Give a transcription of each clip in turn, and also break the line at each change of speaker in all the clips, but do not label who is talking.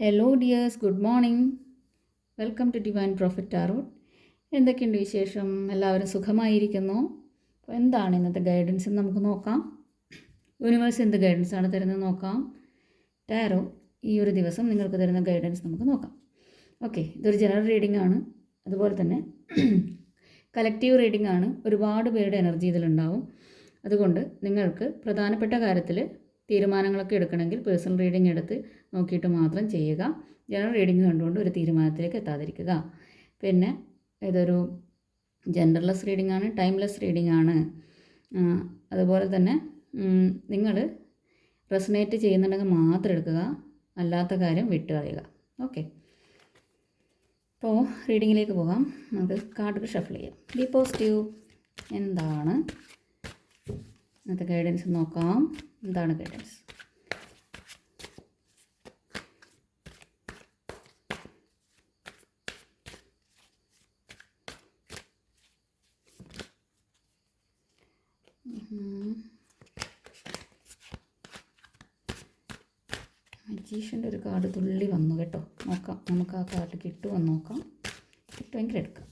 Hello dears good morning welcome to divine prophet tarot എന്തൊക്കെയുണ്ട് വിശേഷം? എല്ലാവരും സുഖമായിരിക്കുന്നു? അപ്പോൾ എന്താണ് ഇന്നത്തെ ഗൈഡൻസ് എന്ന് നമുക്ക് നോക്കാം. യൂണിവേഴ്സ് എന്ത് ഗൈഡൻസ് ആണ് തരുന്നത് നോക്കാം. ടാരോ ഈ ഒരു ദിവസം നിങ്ങൾക്ക് തരുന്ന ഗൈഡൻസ് നമുക്ക് നോക്കാം. ഓക്കെ ഇതൊരു ജനറൽ റീഡിംഗ് ആണ്. അതുപോലെ തന്നെ കലക്റ്റീവ് റീഡിംഗ് ആണ്. ഒരുപാട് പേരുടെ എനർജി ഇതിലുണ്ടാവും. അതുകൊണ്ട് നിങ്ങൾക്ക് പ്രധാനപ്പെട്ട കാര്യത്തിൽ തീരുമാനങ്ങളൊക്കെ എടുക്കണമെങ്കിൽ പേഴ്സണൽ റീഡിംഗ് എടുത്ത് നോക്കിയിട്ട് മാത്രം ചെയ്യുക. ജനറൽ റീഡിംഗ് കണ്ടുകൊണ്ട് ഒരു തീരുമാനത്തിലേക്ക് എത്താതിരിക്കുക. പിന്നെ ഇതൊരു ജെൻഡർലെസ് റീഡിംഗ് ആണ് ടൈംലെസ് റീഡിംഗ് ആണ് അതുപോലെ തന്നെ നിങ്ങൾ റെസനേറ്റ് ചെയ്യുന്നുണ്ടെങ്കിൽ മാത്രം എടുക്കുക അല്ലാത്ത കാര്യം വിട്ടുകളയുക ഓക്കെ. അപ്പോൾ റീഡിങ്ങിലേക്ക് പോകാം. നമുക്ക് കാർഡുകൾ ഷഫിൾ ചെയ്യാം. Be positive. എന്താണ്? ഇന്നത്തെ ഗൈഡൻസ് നോക്കാം. എന്താണ് ഗൈഡൻസ് മജീഷ്യന്റെ ഒരു കാർഡ് തുള്ളി വന്നു കേട്ടോ. നോക്കാം. നമുക്ക് ആ കാർഡ് കിട്ടുമോ നോക്കാം. കിട്ടുമെങ്കിൽ എടുക്കാം.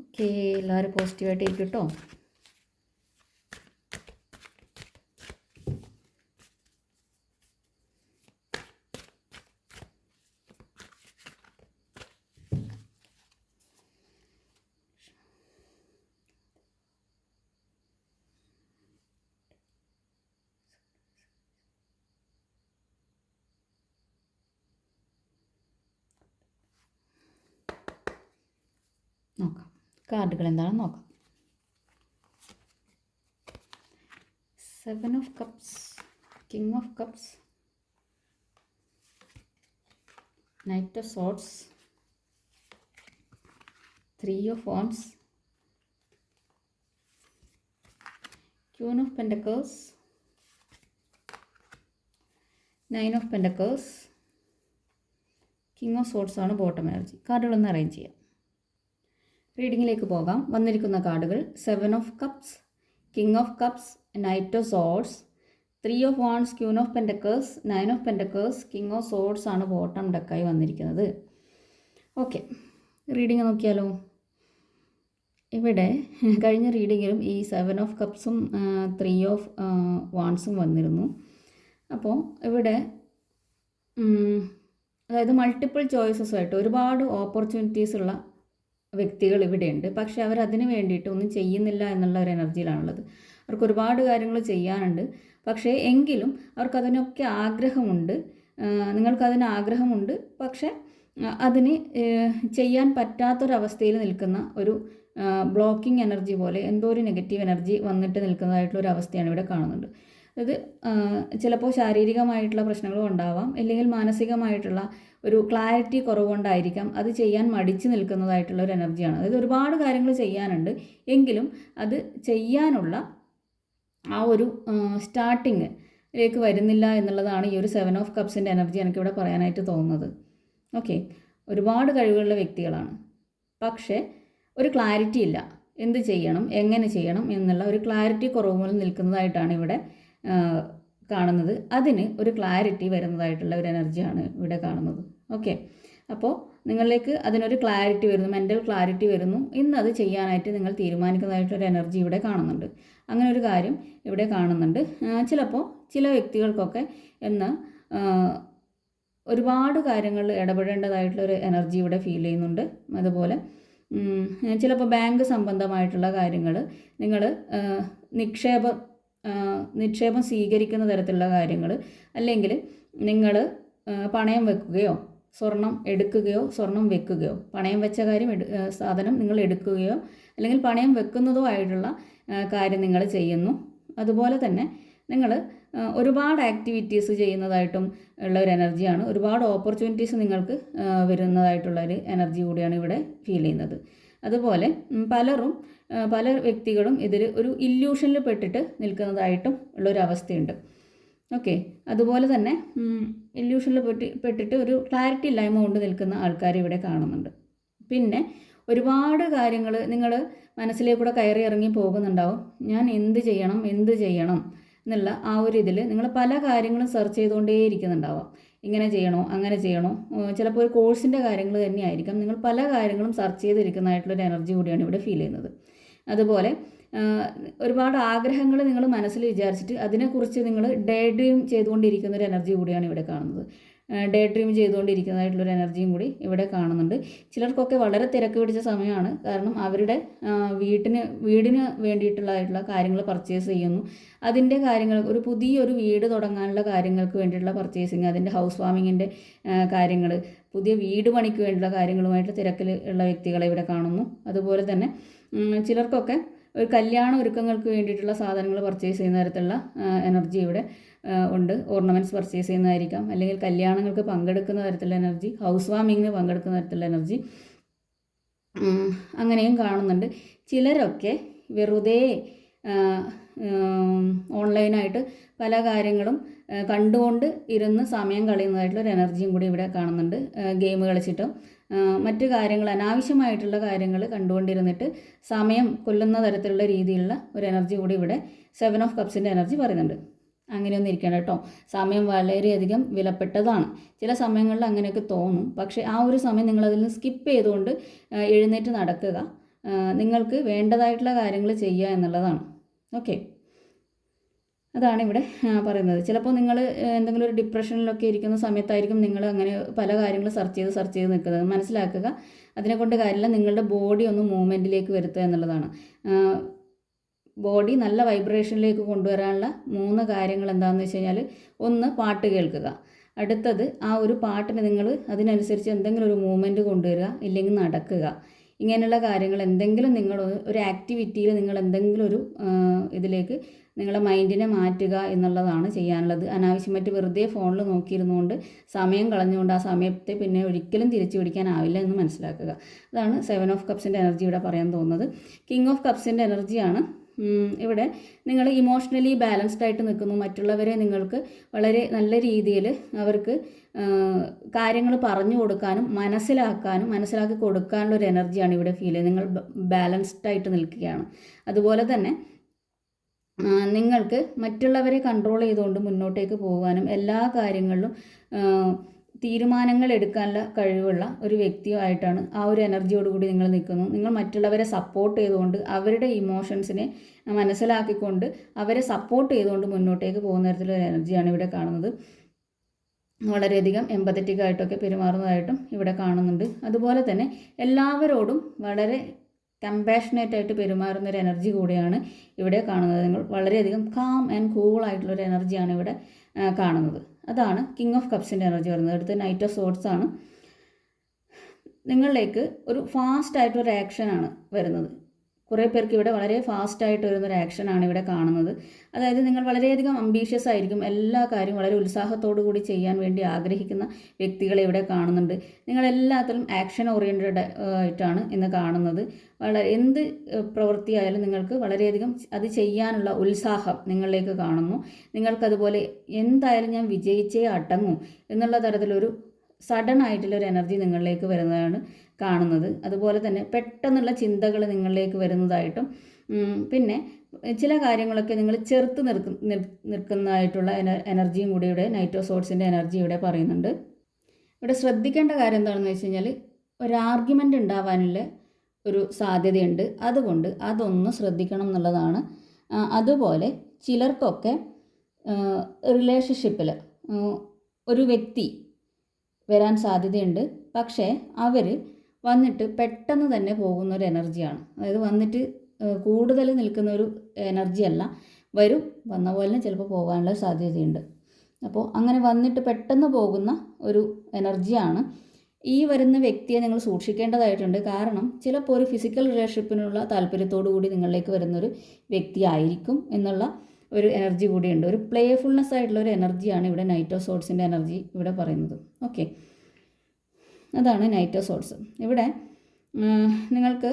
ഓക്കെ എല്ലാവരും പോസിറ്റീവായിട്ട് ഇരിക്കും കേട്ടോ നോക്കാം. കാർഡുകൾ എന്താണെന്ന് നോക്കാം. Seven of cups king of cups knight of swords three of wands queen of pentacles nine of pentacles king of swords ആണ് ബോട്ടം എനർജി കാർഡുകളൊന്ന് അറേഞ്ച് ചെയ്യാം. റീഡിങ്ങിലേക്ക് പോകാം. വന്നിരിക്കുന്ന കാർഡുകൾ seven of cups king of cups knight of swords three of wands queen of pentacles nine of pentacles king of swords ആണ് bottom ഡെക്കായി വന്നിരിക്കുന്നത്. ഓക്കെ റീഡിങ് നോക്കിയാലോ? ഇവിടെ കഴിഞ്ഞ റീഡിങ്ങിലും ഈ സെവൻ ഓഫ് കപ്സും ത്രീ ഓഫ് വാൺസും വന്നിരുന്നു. അപ്പോൾ ഇവിടെ അതായത് മൾട്ടിപ്പിൾ ചോയ്സസ് ആയിട്ട് ഒരുപാട് ഓപ്പർച്യൂണിറ്റീസ് ഉള്ള വ്യക്തികൾ ഇവിടെയുണ്ട്. പക്ഷേ അവർ അതിന് വേണ്ടിയിട്ട് ഒന്നും ചെയ്യുന്നില്ല എന്നുള്ള ഒരു എനർജിയിലാണുള്ളത്. അവർക്ക് ഒരുപാട് കാര്യങ്ങൾ ചെയ്യാനുണ്ട്. പക്ഷേ എങ്കിലും അവർക്ക് അതിനൊക്കെ ആഗ്രഹമുണ്ട്. നിങ്ങൾക്ക് നിങ്ങൾക്കതിന് ആഗ്രഹമുണ്ട്. പക്ഷേ അതിന് ചെയ്യാൻ പറ്റാത്തൊരവസ്ഥയിൽ നിൽക്കുന്ന ഒരു ബ്ലോക്കിംഗ് എനർജി പോലെ എന്തോ ഒരു നെഗറ്റീവ് എനർജി വന്നിട്ട് നിൽക്കുന്നതായിട്ടുള്ള ഒരു അവസ്ഥയാണ് ഇവിടെ കാണുന്നുണ്ട്. അത് ചിലപ്പോൾ ശാരീരികമായിട്ടുള്ള പ്രശ്നങ്ങളും ഉണ്ടാവാം. അല്ലെങ്കിൽ മാനസികമായിട്ടുള്ള ഒരു ക്ലാരിറ്റി കുറവുകൊണ്ടായിരിക്കാം അത് ചെയ്യാൻ മടിച്ചു നിൽക്കുന്നതായിട്ടുള്ള ഒരു എനർജിയാണ്. അതായത് ഒരുപാട് കാര്യങ്ങൾ ചെയ്യാനുണ്ട്. എങ്കിലും അത് ചെയ്യാനുള്ള ആ ഒരു സ്റ്റാർട്ടിങ് ലേക്ക് വരുന്നില്ല എന്നുള്ളതാണ് ഈ ഒരു സെവൻ ഓഫ് കപ്സിന്റെ എനർജി എനിക്കിവിടെ പറയാനായിട്ട് തോന്നുന്നത്. ഓക്കെ. ഒരുപാട് കഴിവുകളുള്ള വ്യക്തികളാണ്. പക്ഷേ ഒരു ക്ലാരിറ്റി ഇല്ല. എന്ത് ചെയ്യണം? എങ്ങനെ ചെയ്യണം? എന്നുള്ള ഒരു ക്ലാരിറ്റി കുറവുകൾ നിൽക്കുന്നതായിട്ടാണ് ഇവിടെ കാണുന്നത്. അതിന് ഒരു ക്ലാരിറ്റി വരുന്നതായിട്ടുള്ള ഒരു എനർജിയാണ് ഇവിടെ കാണുന്നത്. ഓക്കെ അപ്പോൾ നിങ്ങളിലേക്ക് അതിനൊരു ക്ലാരിറ്റി വരുന്നു മെന്റൽ ക്ലാരിറ്റി വരുന്നു. ഇന്ന് അത് ചെയ്യാനായിട്ട് നിങ്ങൾ തീരുമാനിക്കുന്നതായിട്ടൊരു എനർജി ഇവിടെ കാണുന്നുണ്ട്. അങ്ങനെ ഒരു കാര്യം ഇവിടെ കാണുന്നുണ്ട്. ചിലപ്പോൾ ചില വ്യക്തികൾക്കൊക്കെ എന്ന് ഒരുപാട് കാര്യങ്ങളിൽ ഇടപെടേണ്ടതായിട്ടുള്ള ഒരു എനർജി ഇവിടെ ഫീൽ ചെയ്യുന്നുണ്ട്. അതുപോലെ ചിലപ്പോൾ ബാങ്ക് സംബന്ധമായിട്ടുള്ള കാര്യങ്ങൾ നിങ്ങൾ നിക്ഷേപം നിക്ഷേപം സ്വീകരിക്കുന്ന തരത്തിലുള്ള കാര്യങ്ങൾ അല്ലെങ്കിൽ നിങ്ങൾ പണയം വെക്കുകയോ സ്വർണം എടുക്കുകയോ സ്വർണം വെക്കുകയോ പണയം വെച്ച കാര്യം എടു സാധനം നിങ്ങൾ എടുക്കുകയോ അല്ലെങ്കിൽ പണയം വെക്കുന്നതോ ആയിട്ടുള്ള കാര്യം നിങ്ങൾ ചെയ്യുന്നു. അതുപോലെ തന്നെ നിങ്ങൾ ഒരുപാട് ആക്ടിവിറ്റീസ് ചെയ്യുന്നതായിട്ടും ഉള്ള ഒരു എനർജിയാണ് ഒരുപാട് ഓപ്പർച്യൂണിറ്റീസ് നിങ്ങൾക്ക് വരുന്നതായിട്ടുള്ള ഒരു എനർജി കൂടിയാണ് ഇവിടെ ഫീൽ ചെയ്യുന്നത്. അതുപോലെ പലരും പല വ്യക്തികളും ഇതിൽ ഒരു ഇല്യൂഷനിൽ പെട്ടിട്ട് നിൽക്കുന്നതായിട്ടും ഉള്ളൊരവസ്ഥയുണ്ട്. ഓക്കെ അതുപോലെ തന്നെ ഇല്യൂഷനിൽ പെട്ടി പെട്ടിട്ട് ഒരു ക്ലാരിറ്റി ഇല്ലായ്മ കൊണ്ട് നിൽക്കുന്ന ആൾക്കാർ ഇവിടെ കാണുന്നുണ്ട്. പിന്നെ ഒരുപാട് കാര്യങ്ങൾ നിങ്ങൾ മനസ്സിലേക്കൂടെ കയറി ഇറങ്ങി പോകുന്നുണ്ടാവും. ഞാൻ എന്ത് ചെയ്യണം എന്ത് ചെയ്യണം എന്നുള്ള ആ ഒരു ഇതിൽ നിങ്ങൾ പല കാര്യങ്ങളും സെർച്ച് ചെയ്തുകൊണ്ടേ ഇരിക്കുന്നുണ്ടാവാം ഇങ്ങനെ ചെയ്യണോ അങ്ങനെ ചെയ്യണോ? ചിലപ്പോൾ ഒരു കോഴ്സിന്റെ കാര്യങ്ങൾ തന്നെയായിരിക്കാം. നിങ്ങൾ പല കാര്യങ്ങളും സെർച്ച് ചെയ്തിരിക്കുന്നതായിട്ടുള്ളൊരു എനർജി കൂടിയാണ് ഇവിടെ ഫീൽ ചെയ്യുന്നത്. അതുപോലെ ഒരുപാട് ആഗ്രഹങ്ങൾ നിങ്ങൾ മനസ്സിൽ വിചാരിച്ചിട്ട് അതിനെക്കുറിച്ച് നിങ്ങൾ ഡേ ഡ്രീം ചെയ്തുകൊണ്ടിരിക്കുന്ന ഒരു എനർജി കൂടിയാണ് ഇവിടെ കാണുന്നത്. ഡേ ഡ്രീം ചെയ്തുകൊണ്ടിരിക്കുന്നതായിട്ടുള്ളൊരു എനർജിയും കൂടി ഇവിടെ കാണുന്നുണ്ട്. ചിലർക്കൊക്കെ വളരെ തിരക്ക് പിടിച്ച സമയമാണ്. കാരണം അവരുടെ വീട്ടിന് വീടിന് വേണ്ടിയിട്ടുള്ളതായിട്ടുള്ള കാര്യങ്ങൾ പർച്ചേസ് ചെയ്യുന്നു. അതിന്റെ കാര്യങ്ങൾ ഒരു പുതിയൊരു വീട് തുടങ്ങാനുള്ള കാര്യങ്ങൾക്ക് വേണ്ടിയിട്ടുള്ള പർച്ചേസിങ് അതിന്റെ ഹൗസ് വാമിങ്ങിന്റെ കാര്യങ്ങൾ പുതിയ വീട് പണിക്ക് വേണ്ടിയുള്ള കാര്യങ്ങളുമായിട്ട് തിരക്കിൽ ഉള്ള വ്യക്തികളെ ഇവിടെ കാണുന്നു. അതുപോലെ തന്നെ ചിലർക്കൊക്കെ ഒരു കല്യാണ ഒരുക്കങ്ങൾക്ക് വേണ്ടിയിട്ടുള്ള സാധനങ്ങൾ പർച്ചേസ് ചെയ്യുന്ന തരത്തിലുള്ള എനർജി ഇവിടെ ഉണ്ട്. ഓർണമെന്റ്സ് പർച്ചേസ് ചെയ്യുന്നതായിരിക്കാം. അല്ലെങ്കിൽ കല്യാണങ്ങൾക്ക് പങ്കെടുക്കുന്ന തരത്തിലുള്ള എനർജി ഹൗസ് വാമിങ്ങിന് പങ്കെടുക്കുന്ന തരത്തിലുള്ള എനർജി അങ്ങനെയും കാണുന്നുണ്ട്. ചിലരൊക്കെ വെറുതെ ഓൺലൈനായിട്ട് പല കാര്യങ്ങളും കണ്ടുകൊണ്ട് ഇരുന്ന് സമയം കളയുന്നതായിട്ടുള്ള ഒരു എനർജിയും കൂടി ഇവിടെ കാണുന്നുണ്ട്. ഗെയിം കളിച്ചിട്ടും മറ്റു കാര്യങ്ങൾ അനാവശ്യമായിട്ടുള്ള കാര്യങ്ങൾ കണ്ടുകൊണ്ടിരുന്നിട്ട് സമയം കൊല്ലുന്ന തരത്തിലുള്ള രീതിയിലുള്ള ഒരു എനർജി കൂടി ഇവിടെ സെവൻ ഓഫ് കപ്സിന്റെ എനർജി പറയുന്നുണ്ട്. അങ്ങനെയൊന്നും ഇരിക്കണം കേട്ടോ. സമയം വളരെയധികം വിലപ്പെട്ടതാണ്. ചില സമയങ്ങളിൽ അങ്ങനെയൊക്കെ തോന്നും. പക്ഷേ ആ ഒരു സമയം നിങ്ങളതിൽ നിന്ന് സ്കിപ്പ് ചെയ്തുകൊണ്ട് എഴുന്നേറ്റ് നടക്കുക നിങ്ങൾക്ക് വേണ്ടതായിട്ടുള്ള കാര്യങ്ങൾ ചെയ്യുക എന്നുള്ളതാണ്. ഓക്കെ. അതാണ് ഇവിടെ പറയുന്നത്. ചിലപ്പോൾ നിങ്ങൾ എന്തെങ്കിലും ഒരു ഡിപ്രഷനിലൊക്കെ ഇരിക്കുന്ന സമയത്തായിരിക്കും നിങ്ങൾ അങ്ങനെ പല കാര്യങ്ങൾ സെർച്ച് ചെയ്ത് സെർച്ച് ചെയ്ത് നിൽക്കുന്നത്. മനസ്സിലാക്കുക. അതിനെ കൊണ്ട് കാര്യമില്ല. നിങ്ങളുടെ ബോഡി ഒന്ന് മൂവ്മെന്റിലേക്ക് വരുത്തുക എന്നുള്ളതാണ്. ബോഡി നല്ല വൈബ്രേഷനിലേക്ക് കൊണ്ടുവരാനുള്ള മൂന്ന് കാര്യങ്ങൾ എന്താണെന്ന് വെച്ച് കഴിഞ്ഞാൽ ഒന്ന് പാട്ട് കേൾക്കുക. അടുത്തത് ആ ഒരു പാട്ടിന് നിങ്ങൾ അതിനനുസരിച്ച് എന്തെങ്കിലും ഒരു മൂവ്മെന്റ് കൊണ്ടുവരിക ഇല്ലെങ്കിൽ നടക്കുക. ഇങ്ങനെയുള്ള കാര്യങ്ങൾ എന്തെങ്കിലും നിങ്ങൾ ഒരു ആക്ടിവിറ്റിയിൽ നിങ്ങൾ എന്തെങ്കിലും ഒരു ഇതിലേക്ക് നിങ്ങളുടെ മൈൻഡിനെ മാറ്റുക എന്നുള്ളതാണ് ചെയ്യാനുള്ളത്. അനാവശ്യമായിട്ട് വെറുതെ ഫോണിൽ നോക്കിയിരുന്നുകൊണ്ട് സമയം കളഞ്ഞുകൊണ്ട് ആ സമയത്തെ പിന്നെ ഒരിക്കലും തിരിച്ചു പിടിക്കാനാവില്ല എന്ന് മനസ്സിലാക്കുക. അതാണ് സെവൻ ഓഫ് കപ്സിന്റെ എനർജി ഇവിടെ പറയാൻ തോന്നുന്നത്. കിങ് ഓഫ് കപ്സിന്റെ എനർജിയാണ് ഇവിടെ നിങ്ങൾ ഇമോഷണലി ബാലൻസ്ഡ് ആയിട്ട് നിൽക്കുന്നു. മറ്റുള്ളവരെ നിങ്ങൾക്ക് വളരെ നല്ല രീതിയിൽ അവർക്ക് കാര്യങ്ങൾ പറഞ്ഞു കൊടുക്കാനും മനസ്സിലാക്കാനും മനസ്സിലാക്കി കൊടുക്കാനുള്ള ഒരു എനർജിയാണ് ഇവിടെ ഫീൽ ചെയ്യുന്നത്. നിങ്ങൾ ബാലൻസ്ഡ് ആയിട്ട് നിൽക്കുകയാണ്. അതുപോലെ തന്നെ നിങ്ങൾക്ക് മറ്റുള്ളവരെ കൺട്രോൾ ചെയ്തുകൊണ്ട് മുന്നോട്ടേക്ക് പോകാനും എല്ലാ കാര്യങ്ങളിലും തീരുമാനങ്ങൾ എടുക്കാനുള്ള കഴിവുള്ള ഒരു വ്യക്തിയായിട്ടാണ് ആ ഒരു എനർജിയോടുകൂടി നിങ്ങൾ നിൽക്കുന്നു നിങ്ങൾ മറ്റുള്ളവരെ സപ്പോർട്ട് ചെയ്തുകൊണ്ട് അവരുടെ ഇമോഷൻസിനെ മനസ്സിലാക്കിക്കൊണ്ട് അവരെ സപ്പോർട്ട് ചെയ്തുകൊണ്ട് മുന്നോട്ടേക്ക് പോകുന്ന തരത്തിലൊരു എനർജിയാണ് ഇവിടെ കാണുന്നത്. വളരെയധികം എമ്പത്തറ്റിക് ആയിട്ടൊക്കെ പെരുമാറുന്നതായിട്ടും ഇവിടെ കാണുന്നുണ്ട്. അതുപോലെ തന്നെ എല്ലാവരോടും വളരെ കമ്പാഷനേറ്റ് ആയിട്ട് പെരുമാറുന്ന ഒരു എനർജി കൂടെയാണ് ഇവിടെ കാണുന്നത്. നിങ്ങൾ വളരെയധികം കാം ആൻഡ് കൂൾ ആയിട്ടുള്ള ഒരു എനർജിയാണ് ഇവിടെ കാണുന്നത്. അതാണ് കിങ് ഓഫ് കപ്സിന്റെ എനർജി വരുന്നത് അടുത്ത നൈറ്റ് ഓഫ് സോട്ട്സ് ആണ്. നിങ്ങളിലേക്ക് ഒരു ഫാസ്റ്റ് ആയിട്ടൊരു ആക്ഷനാണ് വരുന്നത്. കുറേ പേർക്ക് ഇവിടെ വളരെ ഫാസ്റ്റ് ആയിട്ട് വരുന്നൊരു ആക്ഷനാണ് ഇവിടെ കാണുന്നത്. അതായത് നിങ്ങൾ വളരെയധികം അംബീഷ്യസ് ആയിരിക്കും. എല്ലാ കാര്യവും വളരെ ഉത്സാഹത്തോടു കൂടി ചെയ്യാൻ വേണ്ടി ആഗ്രഹിക്കുന്ന വ്യക്തികളെ ഇവിടെ കാണുന്നുണ്ട്. നിങ്ങൾ എല്ലാത്തിലും ആക്ഷൻ ഓറിയന്റഡ് ആയിട്ടാണ് ഇന്ന് കാണുന്നത്. വളരെ എന്ത് പ്രവൃത്തിയായാലും നിങ്ങൾക്ക് വളരെയധികം അത് ചെയ്യാനുള്ള ഉത്സാഹം നിങ്ങളിലേക്ക് കാണുന്നു. നിങ്ങൾക്കതുപോലെ എന്തായാലും ഞാൻ വിജയിച്ചേ അടങ്ങൂ എന്നുള്ള തരത്തിലൊരു സഡൻ ആയിട്ടുള്ള ഒരു എനർജി നിങ്ങളിലേക്ക് വരുന്നതാണ്. കാണുന്നത്. അതുപോലെ തന്നെ പെട്ടെന്നുള്ള ചിന്തകൾ നിങ്ങളിലേക്ക് വരുന്നതായിട്ടും പിന്നെ ചില കാര്യങ്ങളൊക്കെ നിങ്ങൾ ചെറുത്ത് നിർക്കും നിർ- നിൽക്കുന്നതായിട്ടുള്ള എന- എനർജിയും കൂടി ഇവിടെ നൈറ്റോ എനർജി ഇവിടെ പറയുന്നുണ്ട്. ഇവിടെ ശ്രദ്ധിക്കേണ്ട കാര്യം എന്താണെന്ന് വെച്ച് കഴിഞ്ഞാൽ ഒരു ആർഗ്യുമെന്റ് ഉണ്ടാവാനുള്ള ഒരു സാധ്യതയുണ്ട്. അതുകൊണ്ട് അതൊന്ന് ശ്രദ്ധിക്കണം എന്നുള്ളതാണ്. അതുപോലെ ചിലർക്കൊക്കെ റിലേഷൻഷിപ്പിൽ ഒരു വ്യക്തി വരാൻ സാധ്യതയുണ്ട്. പക്ഷേ അവർ വന്നിട്ട് പെട്ടെന്ന് തന്നെ പോകുന്ന ഒരു എനർജിയാണ്. അതായത് വന്നിട്ട് കൂടുതൽ നിൽക്കുന്ന ഒരു എനർജി അല്ല. വരും വന്ന പോലെ തന്നെ ചിലപ്പോൾ പോകാനുള്ള സാധ്യതയുണ്ട്. അപ്പോൾ അങ്ങനെ വന്നിട്ട് പെട്ടെന്ന് പോകുന്ന ഒരു എനർജിയാണ്. ഈ വരുന്ന വ്യക്തിയെ നിങ്ങൾ സൂക്ഷിക്കേണ്ടതായിട്ടുണ്ട്. കാരണം ചിലപ്പോൾ ഒരു ഫിസിക്കൽ റിലേഷൻഷിപ്പിനുള്ള താല്പര്യത്തോടു കൂടി നിങ്ങളിലേക്ക് വരുന്നൊരു വ്യക്തിയായിരിക്കും എന്നുള്ള ഒരു എനർജി കൂടിയുണ്ട്. ഒരു പ്ലേഫുൾനെസ് ആയിട്ടുള്ള ഒരു എനർജിയാണ് ഇവിടെ നൈറ്റോ സോട്ട്സിന്റെ എനർജി ഇവിടെ പറയുന്നത്. ഓക്കെ അതാണ് നൈറ്റോസോൾസ് ഇവിടെ നിങ്ങൾക്ക്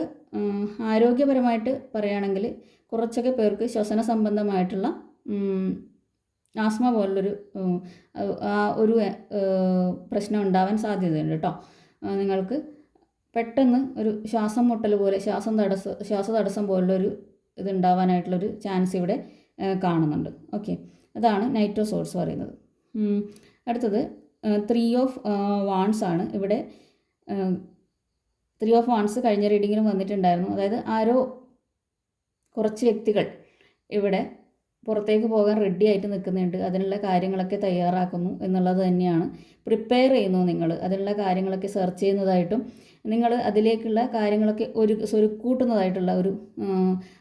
ആരോഗ്യപരമായിട്ട് പറയുകയാണെങ്കിൽ കുറച്ചൊക്കെ പേർക്ക് ശ്വസന സംബന്ധമായിട്ടുള്ള ആസ്മ പോലുള്ളൊരു ഒരു പ്രശ്നം ഉണ്ടാവാൻ സാധ്യതയുണ്ട് കേട്ടോ. നിങ്ങൾക്ക് പെട്ടെന്ന് ഒരു ശ്വാസം മുട്ടൽ പോലെ ശ്വാസം തടസ്സം ശ്വാസ തടസ്സം പോലുള്ളൊരു ഇതുണ്ടാവാനായിട്ടുള്ളൊരു ചാൻസ് ഇവിടെ കാണുന്നുണ്ട്. ഓക്കെ. അതാണ് നൈറ്റോസോൾസ് പറയുന്നത്. അടുത്തത് ത്രീ ഓഫ് വാൺസ് ആണ്. ഇവിടെ ത്രീ ഓഫ് വാൺസ് കഴിഞ്ഞ റീഡിങ്ങിലും വന്നിട്ടുണ്ടായിരുന്നു. അതായത് ആരോ കുറച്ച് വ്യക്തികൾ ഇവിടെ പുറത്തേക്ക് പോകാൻ റെഡി ആയിട്ട് നിൽക്കുന്നുണ്ട്. അതിനുള്ള കാര്യങ്ങളൊക്കെ തയ്യാറാക്കുന്നു എന്നുള്ളത് തന്നെയാണ്. പ്രിപ്പയർ ചെയ്യുന്നു നിങ്ങൾ. അതിനുള്ള കാര്യങ്ങളൊക്കെ സെർച്ച് ചെയ്യുന്നതായിട്ടും നിങ്ങൾ അതിലേക്കുള്ള കാര്യങ്ങളൊക്കെ ഒരു സ്വരുക്കൂട്ടുന്നതായിട്ടുള്ള ഒരു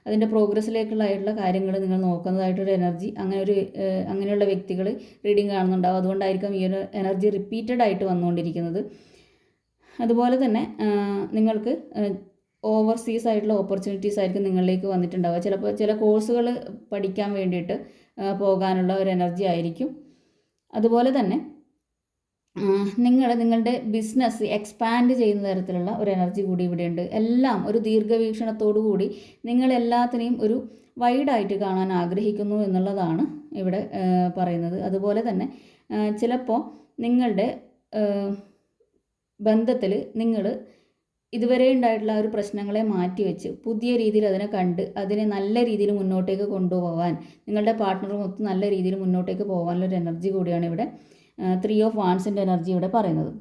അതിന്റെ പ്രോഗ്രസ്സിലേക്കുള്ളതായിട്ടുള്ള കാര്യങ്ങൾ നിങ്ങൾ നോക്കുന്നതായിട്ടൊരു എനർജി അങ്ങനെ ഒരു അങ്ങനെയുള്ള വ്യക്തികൾ റീഡിങ് കാണുന്നുണ്ടാവും. അതുകൊണ്ടായിരിക്കും ഈ ഒരു എനർജി റിപ്പീറ്റഡ് ആയിട്ട് വന്നുകൊണ്ടിരിക്കുന്നത്. അതുപോലെ തന്നെ നിങ്ങൾക്ക് ഓവർസീസ് ആയിട്ടുള്ള ഓപ്പർച്യൂണിറ്റീസ് ആയിരിക്കും നിങ്ങളിലേക്ക് വന്നിട്ടുണ്ടാവുക. ചിലപ്പോൾ ചില കോഴ്സുകൾ പഠിക്കാൻ വേണ്ടിയിട്ട് പോകാനുള്ള ഒരു എനർജി ആയിരിക്കും. അതുപോലെ തന്നെ നിങ്ങൾ നിങ്ങളുടെ ബിസിനസ് എക്സ്പാൻഡ് ചെയ്യുന്ന തരത്തിലുള്ള ഒരു എനർജി കൂടി ഇവിടെയുണ്ട്. എല്ലാം ഒരു ദീർഘവീക്ഷണത്തോടു കൂടി നിങ്ങൾ എല്ലാത്തിനെയും ഒരു വൈഡായിട്ട് കാണാൻ ആഗ്രഹിക്കുന്നു എന്നുള്ളതാണ് ഇവിടെ പറയുന്നത്. അതുപോലെ തന്നെ ചിലപ്പോൾ നിങ്ങളുടെ ബന്ധത്തിൽ നിങ്ങൾ ഇതുവരെ ഉണ്ടായിട്ടുള്ള ഒരു പ്രശ്നങ്ങളെ മാറ്റിവെച്ച് പുതിയ രീതിയിൽ അതിനെ കണ്ട് അതിനെ നല്ല രീതിയിൽ മുന്നോട്ടേക്ക് കൊണ്ടുപോകാൻ നിങ്ങളുടെ പാർട്ട്ണറുമൊത്ത് നല്ല രീതിയിൽ മുന്നോട്ടേക്ക് പോകാനുള്ള ഒരു എനർജി കൂടിയാണ് ഇവിടെ ത്രീ ഓഫ് വാൺസിന്റെ എനർജി ഇവിടെ പറയുന്നത്.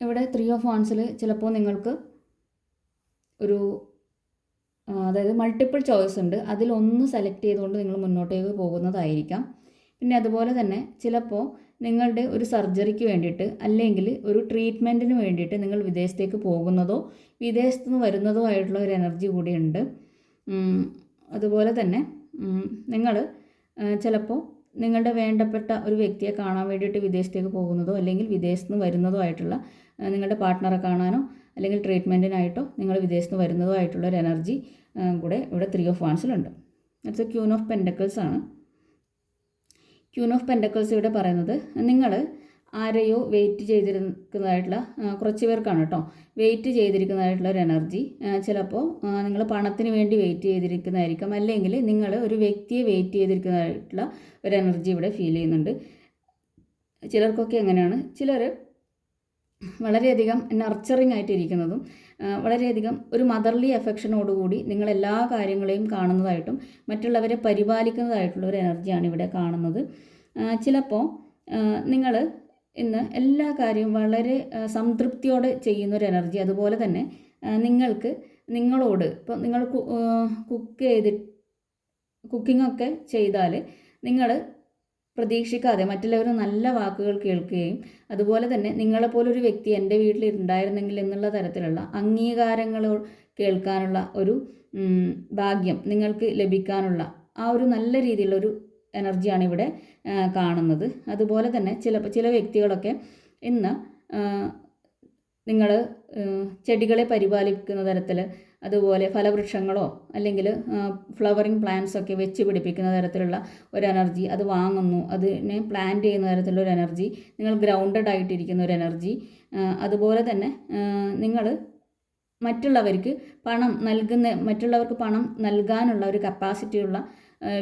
ഇവിടെ ത്രീ ഓഫ് വാൺസിൽ ചിലപ്പോൾ നിങ്ങൾക്ക് ഒരു അതായത് മൾട്ടിപ്പിൾ ചോയ്സ് ഉണ്ട്. അതിലൊന്ന് സെലക്ട് ചെയ്തുകൊണ്ട് നിങ്ങൾ മുന്നോട്ടേക്ക് പോകുന്നതായിരിക്കാം. പിന്നെ അതുപോലെ തന്നെ ചിലപ്പോൾ നിങ്ങളുടെ ഒരു സർജറിക്ക് വേണ്ടിയിട്ട് അല്ലെങ്കിൽ ഒരു ട്രീറ്റ്മെന്റിന് വേണ്ടിയിട്ട് നിങ്ങൾ വിദേശത്തേക്ക് പോകുന്നതോ വിദേശത്തു നിന്ന് വരുന്നതോ ആയിട്ടുള്ള ഒരു എനർജി കൂടിയുണ്ട് അതുപോലെ തന്നെ നിങ്ങൾ ചിലപ്പോൾ നിങ്ങളുടെ വേണ്ടപ്പെട്ട ഒരു വ്യക്തിയെ കാണാൻ വേണ്ടിയിട്ട് വിദേശത്തേക്ക് പോകുന്നതോ അല്ലെങ്കിൽ വിദേശത്ത് നിന്ന് വരുന്നതോ ആയിട്ടുള്ള നിങ്ങളുടെ പാർട്ട്ണറെ കാണാനോ അല്ലെങ്കിൽ ട്രീറ്റ്മെന്റിനായിട്ടോ നിങ്ങൾ വിദേശത്ത് നിന്ന് വരുന്നതോ ആയിട്ടുള്ള ഒരു എനർജി കൂടെ ഇവിടെ ത്രീ ഓഫ് വാൻസിലുണ്ട് അടുത്ത ക്യൂൻ ഓഫ് പെൻഡക്കിൾസ് ആണ്. ക്യൂൻ ഓഫ് പെൻഡക്കിൾസ് ഇവിടെ പറയുന്നത് നിങ്ങൾ ആരെയോ വെയിറ്റ് ചെയ്തിരിക്കുന്നതായിട്ടുള്ള കുറച്ച് പേർക്കാണ് കേട്ടോ. വെയിറ്റ് ചെയ്തിരിക്കുന്നതായിട്ടുള്ള ഒരു എനർജി ചിലപ്പോൾ നിങ്ങൾ പണത്തിന് വേണ്ടി വെയിറ്റ് ചെയ്തിരിക്കുന്നതായിരിക്കും. അല്ലെങ്കിൽ നിങ്ങൾ ഒരു വ്യക്തിയെ വെയിറ്റ് ചെയ്തിരിക്കുന്നതായിട്ടുള്ള ഒരു എനർജി ഇവിടെ ഫീൽ ചെയ്യുന്നുണ്ട്. ചിലർക്കൊക്കെ എങ്ങനെയാണ് ചിലർ വളരെയധികം നർച്ചറിങ് ആയിട്ടിരിക്കുന്നതും വളരെയധികം ഒരു മദർലി എഫക്ഷനോടുകൂടി നിങ്ങൾ എല്ലാ കാര്യങ്ങളെയും കാണുന്നതായിട്ടും മറ്റുള്ളവരെ പരിപാലിക്കുന്നതായിട്ടുള്ള ഒരു എനർജിയാണ് ഇവിടെ കാണുന്നത്. ചിലപ്പോൾ നിങ്ങൾ ഇന്ന് എല്ലാ കാര്യവും വളരെ സംതൃപ്തിയോടെ ചെയ്യുന്ന ഒരു എനർജി അതുപോലെ തന്നെ നിങ്ങൾക്ക് നിങ്ങളോട് ഇപ്പം നിങ്ങൾ കുക്ക് ചെയ്ത് കുക്കിങ്ങൊക്കെ ചെയ്താൽ നിങ്ങൾ പ്രതീക്ഷിക്കാതെ മറ്റുള്ളവർ നല്ല വാക്കുകൾ കേൾക്കുകയും അതുപോലെ തന്നെ നിങ്ങളെപ്പോലൊരു വ്യക്തി എന്റെ വീട്ടിൽ ഉണ്ടായിരുന്നെങ്കിൽ എന്നുള്ള തരത്തിലുള്ള അംഗീകാരങ്ങൾ കേൾക്കാനുള്ള ഒരു ഭാഗ്യം നിങ്ങൾക്ക് ലഭിക്കാനുള്ള ആ ഒരു നല്ല രീതിയിലുള്ളൊരു എനർജിയാണ് ഇവിടെ കാണുന്നത്. അതുപോലെ തന്നെ ചില ചില വ്യക്തികളൊക്കെ ഇന്ന് നിങ്ങൾ ചെടികളെ പരിപാലിക്കുന്ന തരത്തിൽ അതുപോലെ ഫലവൃക്ഷങ്ങളോ അല്ലെങ്കിൽ ഫ്ലവറിങ് പ്ലാന്റ്സ് ഒക്കെ വെച്ച് പിടിപ്പിക്കുന്ന തരത്തിലുള്ള ഒരു എനർജി അത് വാങ്ങുന്നു. അതിനെ പ്ലാന്റ് ചെയ്യുന്ന തരത്തിലുള്ള ഒരു എനർജി നിങ്ങൾ ഗ്രൗണ്ടഡ് ആയിട്ടിരിക്കുന്ന ഒരു എനർജി അതുപോലെ തന്നെ നിങ്ങൾ മറ്റുള്ളവർക്ക് പണം നൽകുന്ന മറ്റുള്ളവർക്ക് പണം നൽകാനുള്ള ഒരു കപ്പാസിറ്റിയുള്ള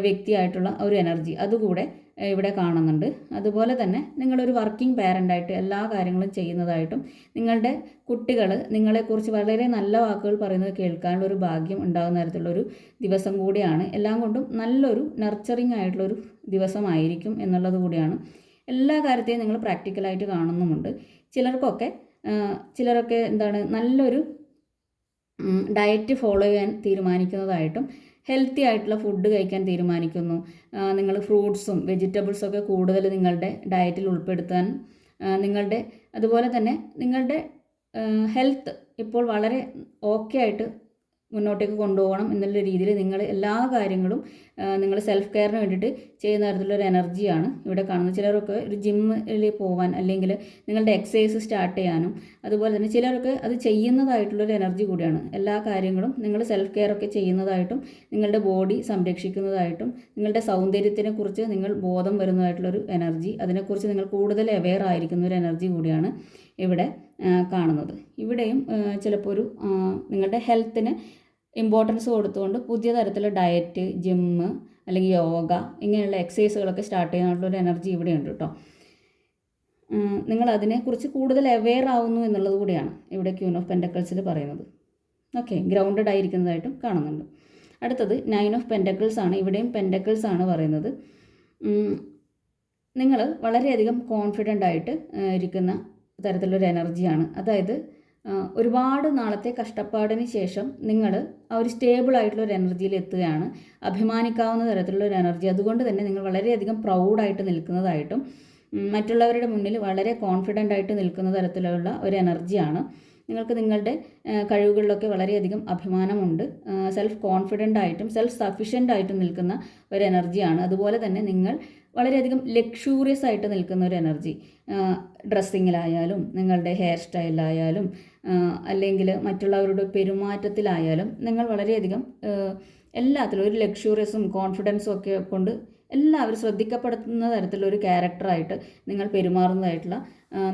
വ്യക്തിയായിട്ടുള്ള ഒരു എനർജി അതുകൂടെ ഇവിടെ കാണുന്നുണ്ട്. അതുപോലെ തന്നെ നിങ്ങളൊരു വർക്കിംഗ് പാരന്റായിട്ട് എല്ലാ കാര്യങ്ങളും ചെയ്യുന്നതായിട്ടും നിങ്ങളുടെ കുട്ടികൾ നിങ്ങളെക്കുറിച്ച് വളരെ നല്ല വാക്കുകൾ പറയുന്നത് കേൾക്കാനുള്ള ഒരു ഭാഗ്യം ഉണ്ടാകുന്ന തരത്തിലുള്ളൊരു ദിവസം കൂടിയാണ്. എല്ലാം കൊണ്ടും നല്ലൊരു നർച്ചറിങ് ആയിട്ടുള്ളൊരു ദിവസമായിരിക്കും എന്നുള്ളത് കൂടിയാണ്. എല്ലാ കാര്യത്തെയും നിങ്ങൾ പ്രാക്ടിക്കലായിട്ട് കാണുന്നുമുണ്ട്. ചിലർക്കൊക്കെ ചിലരൊക്കെ എന്താണ് നല്ലൊരു ഡയറ്റ് ഫോളോ ചെയ്യാൻ തീരുമാനിക്കുന്നതായിട്ടും ഹെൽത്തി ആയിട്ടുള്ള ഫുഡ് കഴിക്കാൻ തീരുമാനിക്കുന്നു. നിങ്ങൾ ഫ്രൂട്ട്സും വെജിറ്റബിൾസും ഒക്കെ കൂടുതൽ നിങ്ങളുടെ ഡയറ്റിൽ ഉൾപ്പെടുത്താൻ നിങ്ങളുടെ അതുപോലെ തന്നെ നിങ്ങളുടെ ഹെൽത്ത് ഇപ്പോൾ വളരെ ഓക്കെ ആയിട്ട് മുന്നോട്ടേക്ക് കൊണ്ടുപോകണം എന്നുള്ള രീതിയിൽ നിങ്ങൾ എല്ലാ കാര്യങ്ങളും നിങ്ങൾ സെൽഫ് കെയറിന് വേണ്ടിയിട്ട് ചെയ്യുന്ന തരത്തിലൊരു എനർജിയാണ് ഇവിടെ കാണുന്നത്. ചിലരൊക്കെ ഒരു ജിമ്മിൽ പോകാൻ അല്ലെങ്കിൽ നിങ്ങളുടെ എക്സസൈസ് സ്റ്റാർട്ട് ചെയ്യാനും അതുപോലെ തന്നെ ചിലരൊക്കെ അത് ചെയ്യുന്നതായിട്ടുള്ളൊരു എനർജി കൂടിയാണ്. എല്ലാ കാര്യങ്ങളും നിങ്ങൾ സെൽഫ് കെയർ ഒക്കെ ചെയ്യുന്നതായിട്ടും നിങ്ങളുടെ ബോഡി സംരക്ഷിക്കുന്നതായിട്ടും നിങ്ങളുടെ സൗന്ദര്യത്തിനെ കുറിച്ച് നിങ്ങൾ ബോധം വരുന്നതായിട്ടുള്ളൊരു എനർജി അതിനെക്കുറിച്ച് നിങ്ങൾ കൂടുതൽ അവെയർ ആയിരിക്കുന്ന ഒരു എനർജി കൂടിയാണ് ഇവിടെ കാണുന്നത്. ഇവിടെയും ചിലപ്പോൾ ഒരു നിങ്ങളുടെ ഹെൽത്തിന് ഇമ്പോർട്ടൻസ് കൊടുത്തുകൊണ്ട് പുതിയ തരത്തിലുള്ള ഡയറ്റ് ജിമ്മ് അല്ലെങ്കിൽ യോഗ ഇങ്ങനെയുള്ള എക്സസൈസുകളൊക്കെ സ്റ്റാർട്ട് ചെയ്യാനുള്ള എനർജി ഇവിടെ ഉണ്ട് കേട്ടോ. നിങ്ങൾ അതിനെക്കുറിച്ച് കൂടുതൽ അവെയർ ആവുന്നു എന്നുള്ളത് കൂടിയാണ് ഇവിടെ ക്യൂൺ ഓഫ് പെൻഡക്കിൾസിൽ പറയുന്നത്. ഓക്കെ ഗ്രൗണ്ടഡ് ആയിരിക്കുന്നതായിട്ടും കാണുന്നുണ്ട്. അടുത്തത് നയൻ ഓഫ് പെൻഡക്കിൾസ് ആണ്. ഇവിടെയും പെൻഡക്കിൾസ് ആണ് പറയുന്നത്. നിങ്ങൾ വളരെയധികം കോൺഫിഡന്റ് ആയിട്ട് ഇരിക്കുന്ന തരത്തിലൊരു എനർജിയാണ് അതായത് ഒരുപാട് നാളത്തെ കഷ്ടപ്പാടിന് ശേഷം നിങ്ങൾ ആ ഒരു സ്റ്റേബിൾ ആയിട്ടുള്ള ഒരു എനർജിയിൽ എത്തുകയാണ്. അഭിമാനിക്കാവുന്ന തരത്തിലുള്ള ഒരു എനർജി അതുകൊണ്ട് തന്നെ നിങ്ങൾ വളരെയധികം പ്രൗഡായിട്ട് നിൽക്കുന്നതായിട്ടും മറ്റുള്ളവരുടെ മുന്നിൽ വളരെ കോൺഫിഡന്റ് ആയിട്ട് നിൽക്കുന്ന തരത്തിലുള്ള ഒരു എനർജിയാണ് നിങ്ങൾക്ക് നിങ്ങളുടെ കഴിവുകളിലൊക്കെ വളരെയധികം അഭിമാനമുണ്ട്. സെൽഫ് കോൺഫിഡന്റ് ആയിട്ടും സെൽഫ് സഫീഷ്യന്റ് ആയിട്ടും നിൽക്കുന്ന ഒരു എനർജിയാണ് അതുപോലെ തന്നെ നിങ്ങൾ വളരെയധികം ലക്ഷൂറിയസ് ആയിട്ട് നിൽക്കുന്ന ഒരു എനർജി ഡ്രസ്സിങ്ങിലായാലും നിങ്ങളുടെ ഹെയർ സ്റ്റൈലിലായാലും അല്ലെങ്കിൽ മറ്റുള്ളവരുടെ പെരുമാറ്റത്തിലായാലും നിങ്ങൾ വളരെയധികം എല്ലാത്തിലും ഒരു ലക്ഷൂറിയസും കോൺഫിഡൻസും ഒക്കെ കൊണ്ട് എല്ലാവരും ശ്രദ്ധിക്കപ്പെടുന്ന തരത്തിലുള്ള തരത്തിലൊരു ക്യാരക്ടറായിട്ട് നിങ്ങൾ പെരുമാറുന്നതായിട്ടുള്ള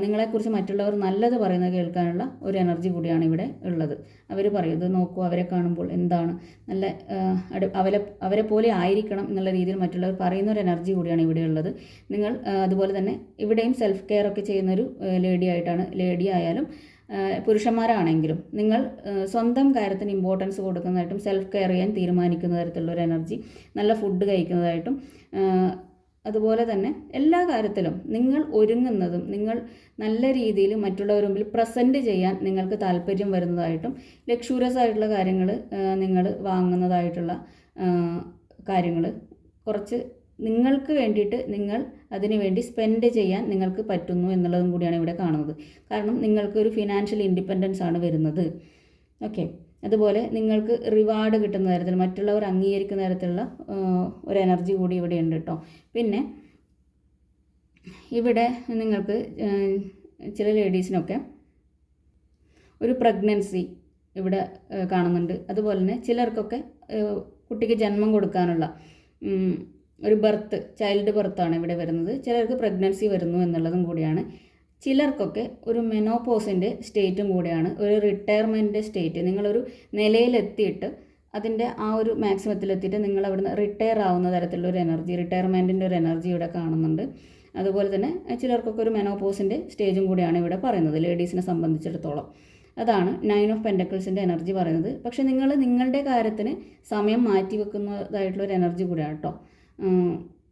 നിങ്ങളെക്കുറിച്ച് മറ്റുള്ളവർ നല്ലത് പറയുന്നത് കേൾക്കാനുള്ള ഒരു എനർജി കൂടിയാണ് ഇവിടെ ഉള്ളത്. അവർ പറയും ഇത് നോക്കൂ അവരെ കാണുമ്പോൾ എന്താണ് നല്ല അവരെ അവരെ പോലെ ആയിരിക്കണം എന്നുള്ള രീതിയിൽ മറ്റുള്ളവർ പറയുന്ന ഒരു എനർജി കൂടിയാണ് ഇവിടെ ഉള്ളത്. നിങ്ങൾ അതുപോലെ തന്നെ ഇവിടെയും സെൽഫ് കെയർ ഒക്കെ ചെയ്യുന്നൊരു ലേഡി ആയിട്ടാണ് ലേഡി ആയാലും പുരുഷന്മാരാണെങ്കിലും നിങ്ങൾ സ്വന്തം കാര്യത്തിന് ഇമ്പോർട്ടൻസ് കൊടുക്കുന്നതായിട്ടും സെൽഫ് കെയർ ചെയ്യാൻ തീരുമാനിക്കുന്ന തരത്തിലുള്ള ഒരു എനർജി നല്ല ഫുഡ് കഴിക്കുന്നതായിട്ടും അതുപോലെ തന്നെ എല്ലാ കാര്യത്തിലും നിങ്ങൾ ഒരുങ്ങുന്നതും നിങ്ങൾ നല്ല രീതിയിൽ മറ്റുള്ളവരുടെ മുമ്പിൽ പ്രസന്റ് ചെയ്യാൻ നിങ്ങൾക്ക് താല്പര്യം വരുന്നതായിട്ടും ലക്ഷൂറിയസ് ആയിട്ടുള്ള കാര്യങ്ങൾ നിങ്ങൾ വാങ്ങുന്നതായിട്ടുള്ള കാര്യങ്ങൾ കുറച്ച് നിങ്ങൾക്ക് വേണ്ടിയിട്ട് നിങ്ങൾ അതിനു വേണ്ടി സ്പെൻഡ് ചെയ്യാൻ നിങ്ങൾക്ക് പറ്റുന്നു എന്നുള്ളതും കൂടിയാണ് ഇവിടെ കാണുന്നത്. കാരണം നിങ്ങൾക്ക് ഒരു ഫിനാൻഷ്യൽ ഇൻഡിപെൻഡൻസ് ആണ് വരുന്നത്. ഓക്കെ അതുപോലെ നിങ്ങൾക്ക് റിവാർഡ് കിട്ടുന്ന തരത്തിൽ മറ്റുള്ളവർ അംഗീകരിക്കുന്ന തരത്തിലുള്ള ഒരു എനർജി കൂടി ഇവിടെ ഉണ്ട് കേട്ടോ പിന്നെ ഇവിടെ നിങ്ങൾക്ക് ചില ലേഡീസിനൊക്കെ ഒരു പ്രഗ്നൻസി ഇവിടെ കാണുന്നുണ്ട്. അതുപോലെ തന്നെ ചിലർക്കൊക്കെ കുട്ടിക്ക് ജന്മം കൊടുക്കാനുള്ള ഒരു ബർത്ത് ചൈൽഡ് ബർത്താണ് ഇവിടെ വരുന്നത്. ചിലർക്ക് പ്രഗ്നൻസി വരുന്നു എന്നുള്ളതും കൂടിയാണ്. ചിലർക്കൊക്കെ ഒരു മെനോപോസിന്റെ സ്റ്റേറ്റും കൂടിയാണ്. ഒരു റിട്ടയർമെന്റ് സ്റ്റേറ്റ് നിങ്ങളൊരു നിലയിലെത്തിയിട്ട് അതിന്റെ ആ ഒരു മാക്സിമത്തിലെത്തിയിട്ട് നിങ്ങൾ അവിടുന്ന് റിട്ടയർ ആവുന്ന തരത്തിലുള്ള ഒരു എനർജി റിട്ടയർമെന്റിന്റെ ഒരു എനർജി ഇവിടെ കാണുന്നുണ്ട്. അതുപോലെ തന്നെ ചിലർക്കൊക്കെ ഒരു മെനോപോസിന്റെ സ്റ്റേജും കൂടിയാണ് ഇവിടെ പറയുന്നത് ലേഡീസിനെ സംബന്ധിച്ചിടത്തോളം. അതാണ് നയൻ ഓഫ് പെൻഡക്കിൾസിന്റെ എനർജി പറയുന്നത്. പക്ഷേ നിങ്ങൾ നിങ്ങളുടെ കാര്യത്തിന് സമയം മാറ്റി വെക്കുന്നതായിട്ടുള്ള ഒരു എനർജി കൂടിയാണ് കേട്ടോ.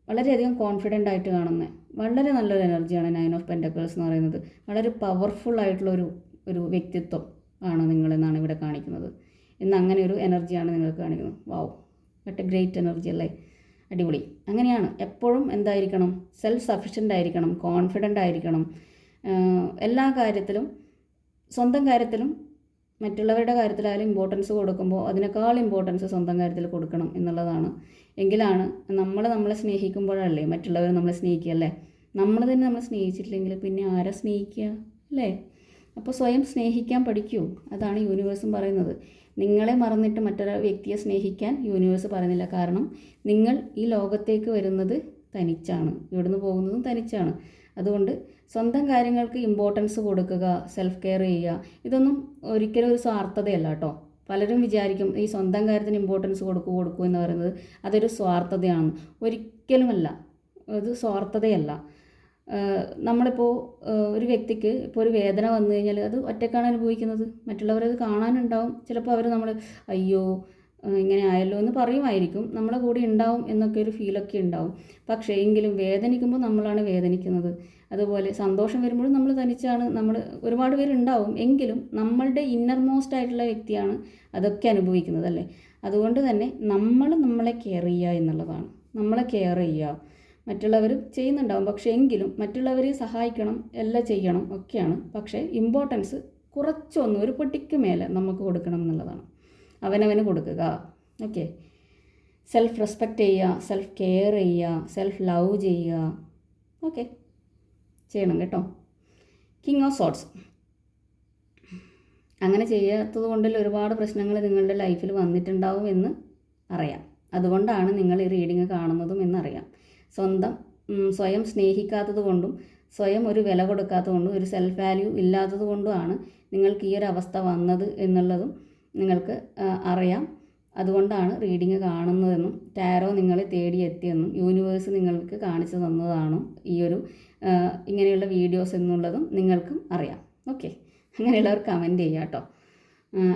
വളരെയധികം കോൺഫിഡന്റ് ആയിട്ട് കാണുന്നത് വളരെ നല്ലൊരു എനർജിയാണ് നയൻ ഓഫ് പെൻഡക്കിൾസ് എന്ന് പറയുന്നത്. വളരെ പവർഫുൾ ആയിട്ടുള്ള ഒരു ഒരു വ്യക്തിത്വം ആണ് നിങ്ങളെന്നാണ് ഇവിടെ കാണിക്കുന്നത്. ഇന്ന് അങ്ങനെ ഒരു എനർജിയാണ് നിങ്ങൾക്ക് കാണിക്കുന്നത്. Wow what a great energy അല്ലേ? അടിപൊളി. അങ്ങനെയാണ്. എപ്പോഴും എന്തായിരിക്കണം? സെൽഫ് സഫിഷ്യന്റ് ആയിരിക്കണം. കോൺഫിഡന്റ് ആയിരിക്കണം. എല്ലാ കാര്യത്തിലും സ്വന്തം കാര്യത്തിലും മറ്റുള്ളവരുടെ കാര്യത്തിലായാലും ഇമ്പോർട്ടൻസ് കൊടുക്കുമ്പോൾ അതിനേക്കാൾ ഇമ്പോർട്ടൻസ് സ്വന്തം കാര്യത്തിൽ കൊടുക്കണം എന്നുള്ളതാണ് എങ്കിലാണ് നമ്മൾ നമ്മളെ സ്നേഹിക്കുമ്പോഴല്ലേ മറ്റുള്ളവർ നമ്മളെ സ്നേഹിക്കുക അല്ലേ? നമ്മൾ തന്നെ നമ്മളെ സ്നേഹിച്ചിട്ടില്ലെങ്കിൽ പിന്നെ ആരാ സ്നേഹിക്കുക അല്ലേ? അപ്പോൾ സ്വയം സ്നേഹിക്കാൻ പഠിക്കൂ. അതാണ് യൂണിവേഴ്സും പറയുന്നത്. നിങ്ങളെ മറന്നിട്ട് മറ്റൊരു വ്യക്തിയെ സ്നേഹിക്കാൻ യൂണിവേഴ്സ് പറയുന്നില്ല. കാരണം നിങ്ങൾ ഈ ലോകത്തേക്ക് വരുന്നത് തനിച്ചാണ്. ഇവിടുന്ന് പോകുന്നതും തനിച്ചാണ്. അതുകൊണ്ട് സ്വന്തം കാര്യങ്ങൾക്ക് ഇമ്പോർട്ടൻസ് കൊടുക്കുക സെൽഫ് കെയർ ചെയ്യുക. ഇതൊന്നും ഒരിക്കലും ഒരു സ്വാർത്ഥതയല്ല കേട്ടോ. പലരും വിചാരിക്കും ഈ സ്വന്തം കാര്യത്തിന് ഇമ്പോർട്ടൻസ് കൊടുക്കൂ കൊടുക്കൂ എന്ന് പറയുന്നത് അതൊരു സ്വാർത്ഥതയാണ്. ഒരിക്കലുമല്ല. അത് സ്വാർത്ഥതയല്ല. നമ്മളിപ്പോൾ ഒരു വ്യക്തിക്ക് ഇപ്പോൾ ഒരു വേദന വന്നു കഴിഞ്ഞാൽ അത് ഒറ്റക്കാണ് അനുഭവിക്കുന്നത്. മറ്റുള്ളവരത് കാണാനുണ്ടാവും. ചിലപ്പോൾ അവർ നമ്മൾ അയ്യോ ഇങ്ങനെ ആയല്ലോ എന്ന് പറയുമായിരിക്കും. നമ്മളെ കൂടെ ഉണ്ടാവും എന്നൊക്കെ ഒരു ഫീലൊക്കെ ഉണ്ടാവും. പക്ഷേ എങ്കിലും വേദനിക്കുമ്പോൾ നമ്മളാണ് വേദനിക്കുന്നത്. അതുപോലെ സന്തോഷം വരുമ്പോഴും നമ്മൾ തനിച്ചാണ് നമ്മൾ ഒരുപാട് പേരുണ്ടാവും എങ്കിലും നമ്മളുടെ ഇന്നർ മോസ്റ്റ് ആയിട്ടുള്ള വ്യക്തിയാണ് അതൊക്കെ അനുഭവിക്കുന്നത് അല്ലേ? അതുകൊണ്ട് തന്നെ നമ്മൾ നമ്മളെ കെയർ ചെയ്യുക എന്നുള്ളതാണ്. നമ്മളെ കെയർ ചെയ്യുക. മറ്റുള്ളവർ ചെയ്യുന്നുണ്ടാവും പക്ഷേ എങ്കിലും മറ്റുള്ളവരെ സഹായിക്കണം എല്ലാം ചെയ്യണം ഒക്കെയാണ്. പക്ഷേ ഇമ്പോർട്ടൻസ് കുറച്ചൊന്ന് ഒരു പൊട്ടിക്ക് മേലെ നമുക്ക് കൊടുക്കണം എന്നുള്ളതാണ്. അവനവന് കൊടുക്കുക. ഓക്കെ. സെൽഫ് റെസ്പെക്റ്റ് ചെയ്യുക സെൽഫ് കെയർ ചെയ്യുക സെൽഫ് ലവ് ചെയ്യുക. ഓക്കെ. ചെയ്യണം കേട്ടോ. കിങ് ഓഫ് സോട്ട്സ് അങ്ങനെ ചെയ്യാത്തത് കൊണ്ടിൽ ഒരുപാട് പ്രശ്നങ്ങൾ നിങ്ങളുടെ ലൈഫിൽ വന്നിട്ടുണ്ടാവും എന്ന് അറിയാം. അതുകൊണ്ടാണ് നിങ്ങൾ ഈ റീഡിങ് കാണുന്നതും എന്നറിയാം സ്വന്തം സ്വയം സ്നേഹിക്കാത്തത് കൊണ്ടും സ്വയം ഒരു വില കൊടുക്കാത്തത് കൊണ്ടും ഒരു സെൽഫ് വാല്യൂ ഇല്ലാത്തത് കൊണ്ടുമാണ് നിങ്ങൾക്ക് ഈ ഒരു അവസ്ഥ വന്നത് എന്നുള്ളതും നിങ്ങൾക്ക് അറിയാം. അതുകൊണ്ടാണ് റീഡിങ് കാണുന്നതെന്നും ടാരോ നിങ്ങളെ തേടിയെത്തിയെന്നും യൂണിവേഴ്സ് നിങ്ങൾക്ക് കാണിച്ചു തന്നതാണ് ഈ ഒരു ഇങ്ങനെയുള്ള വീഡിയോസ് എന്നുള്ളതും നിങ്ങൾക്കും അറിയാം. ഓക്കെ അങ്ങനെയുള്ളവർ കമന്റ് ചെയ്യുക കേട്ടോ.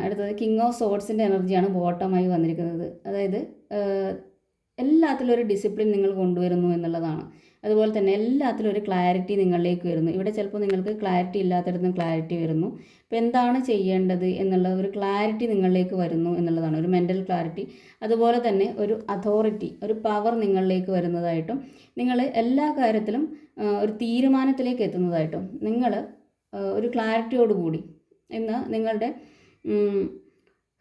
അടുത്തത് കിങ് ഓഫ് സോട്ട്സിന്റെ എനർജിയാണ് ബോട്ടമായി വന്നിരിക്കുന്നത്. അതായത് എല്ലാത്തിലും ഒരു ഡിസിപ്ലിൻ നിങ്ങൾ കൊണ്ടുവരുന്നു എന്നുള്ളതാണ്. അതുപോലെ തന്നെ എല്ലാത്തിലും ഒരു ക്ലാരിറ്റി നിങ്ങളിലേക്ക് വരുന്നു. ഇവിടെ ചിലപ്പോൾ നിങ്ങൾക്ക് ക്ലാരിറ്റി ഇല്ലാത്തടത്തും ക്ലാരിറ്റി വരുന്നു. അപ്പോൾ എന്താണ് ചെയ്യേണ്ടത് എന്നുള്ള ഒരു ക്ലാരിറ്റി നിങ്ങളിലേക്ക് വരുന്നു എന്നുള്ളതാണ്. ഒരു മെന്റൽ ക്ലാരിറ്റി അതുപോലെ തന്നെ ഒരു അതോറിറ്റി ഒരു പവർ നിങ്ങളിലേക്ക് വരുന്നതായിട്ടും നിങ്ങൾ എല്ലാ കാര്യത്തിലും ഒരു തീരുമാനത്തിലേക്ക് എത്തുന്നതായിട്ടും നിങ്ങൾ ഒരു ക്ലാരിറ്റിയോടുകൂടി ഇന്ന് നിങ്ങളുടെ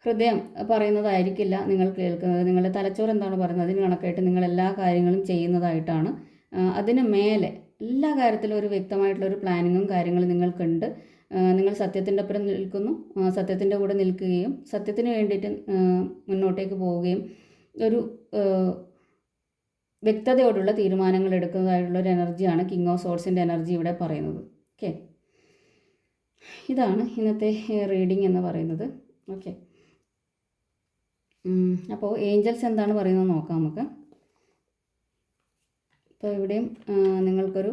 ഹൃദയം പറയുന്നതായിരിക്കില്ല നിങ്ങൾ കേൾക്കുന്നത്. നിങ്ങളുടെ തലച്ചോറ് എന്താണ് പറയുന്നത്? അതിന് കണക്കായിട്ട് നിങ്ങൾ എല്ലാ കാര്യങ്ങളും ചെയ്യുന്നതായിട്ടാണ് അതിന് മേലെ എല്ലാ കാര്യത്തിലും ഒരു വ്യക്തമായിട്ടുള്ള ഒരു പ്ലാനിങ്ങും കാര്യങ്ങളും നിങ്ങൾക്കുണ്ട്. നിങ്ങൾ സത്യത്തിന്റെ ഒപ്പം നിൽക്കുന്നു. സത്യത്തിന്റെ കൂടെ നിൽക്കുകയും സത്യത്തിന് വേണ്ടിയിട്ട് മുന്നോട്ടേക്ക് പോവുകയും ഒരു വ്യക്തതയോടുള്ള തീരുമാനങ്ങൾ എടുക്കുന്നതായിട്ടുള്ള ഒരു എനർജിയാണ് കിങ് ഓഫ് സോൾസിന്റെ എനർജി ഇവിടെ പറയുന്നത്. ഓക്കെ ഇതാണ് ഇന്നത്തെ റീഡിംഗ് എന്ന് പറയുന്നത്. ഓക്കെ അപ്പോൾ ഏഞ്ചൽസ് എന്താണ് പറയുന്നത് നോക്കാം നമുക്ക്. ഇപ്പോൾ ഇവിടെയും നിങ്ങൾക്കൊരു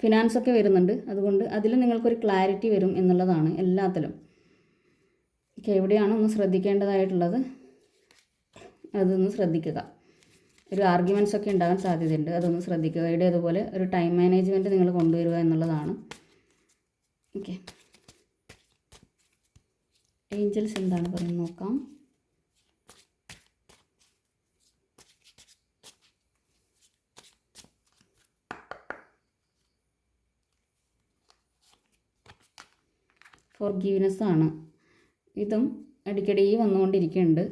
ഫിനാൻസ് ഒക്കെ വരുന്നുണ്ട്. അതുകൊണ്ട് അതിൽ നിങ്ങൾക്കൊരു ക്ലാരിറ്റി വരും എന്നുള്ളതാണ് എല്ലാത്തിലും. ഓക്കെ എവിടെയാണ് ഒന്ന് ശ്രദ്ധിക്കേണ്ടതായിട്ടുള്ളത്. അതൊന്ന് ശ്രദ്ധിക്കുക. ഒരു ആർഗ്യുമെന്റ്സ് ഒക്കെ ഉണ്ടാകാൻ സാധ്യതയുണ്ട്. അതൊന്ന് ശ്രദ്ധിക്കുക. ഇവിടെ അതുപോലെ ഒരു ടൈം മാനേജ്മെന്റ് നിങ്ങൾ കൊണ്ടുവരിക എന്നുള്ളതാണ്. ഓക്കെ. ഏഞ്ചൽസ് എന്താണ് പറയുന്നത്? നോക്കാം. ഫോർഗീവ്നെസ് ആണ്. ഇതും അടിക്കടി വന്നുകൊണ്ടിരിക്കുന്നുണ്ട്.